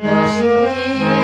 Música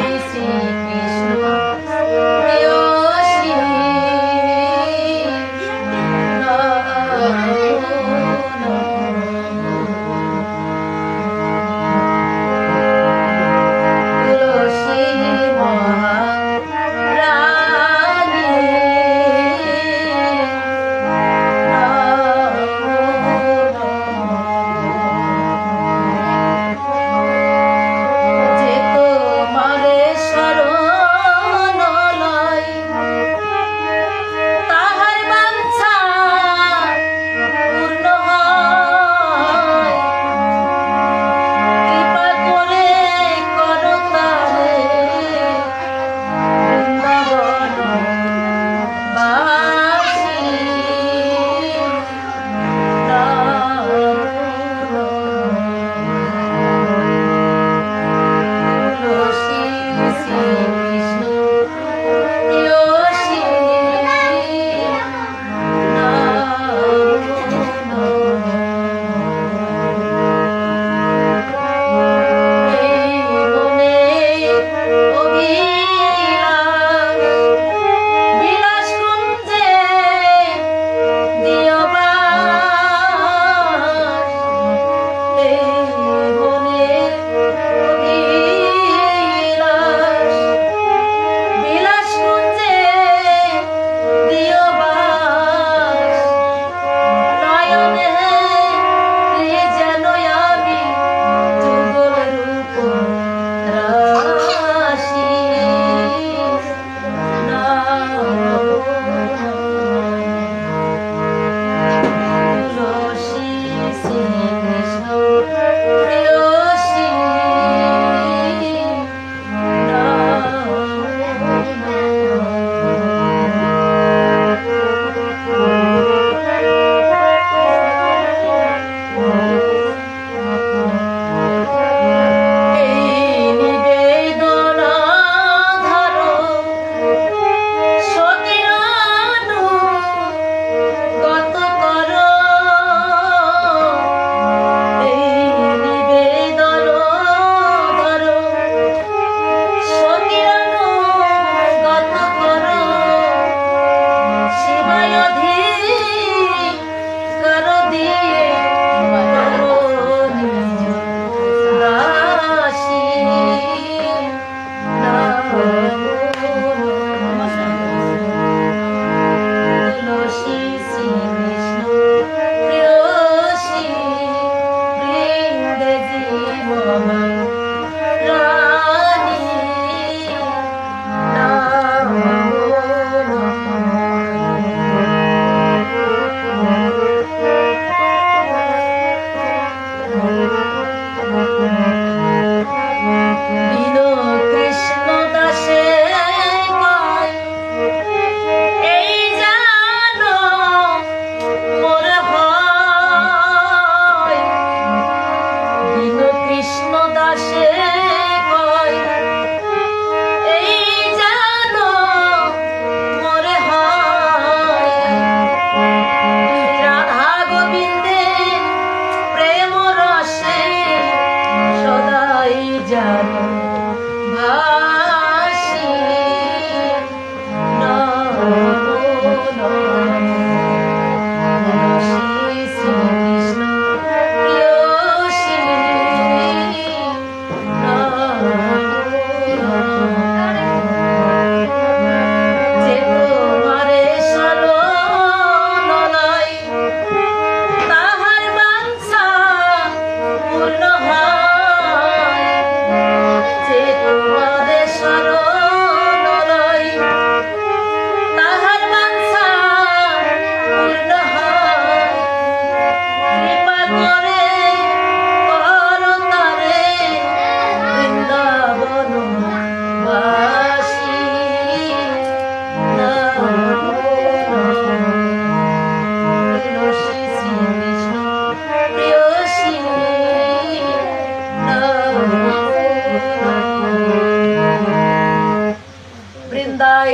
Amen.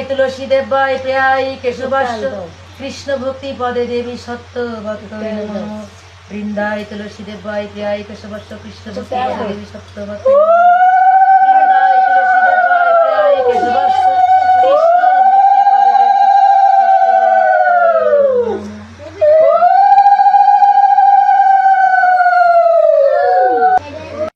তুলসী দেবায় প্রিয়ায় কেশবাস্য কৃষ্ণ ভক্তি পদে দেবী সত্য ভক্ত বৃন্দায় তুলসী দেবায় প্রিয়ায় কেশবাস কৃষ্ণ ভক্তি পদে দেবী সত্য ভক্ত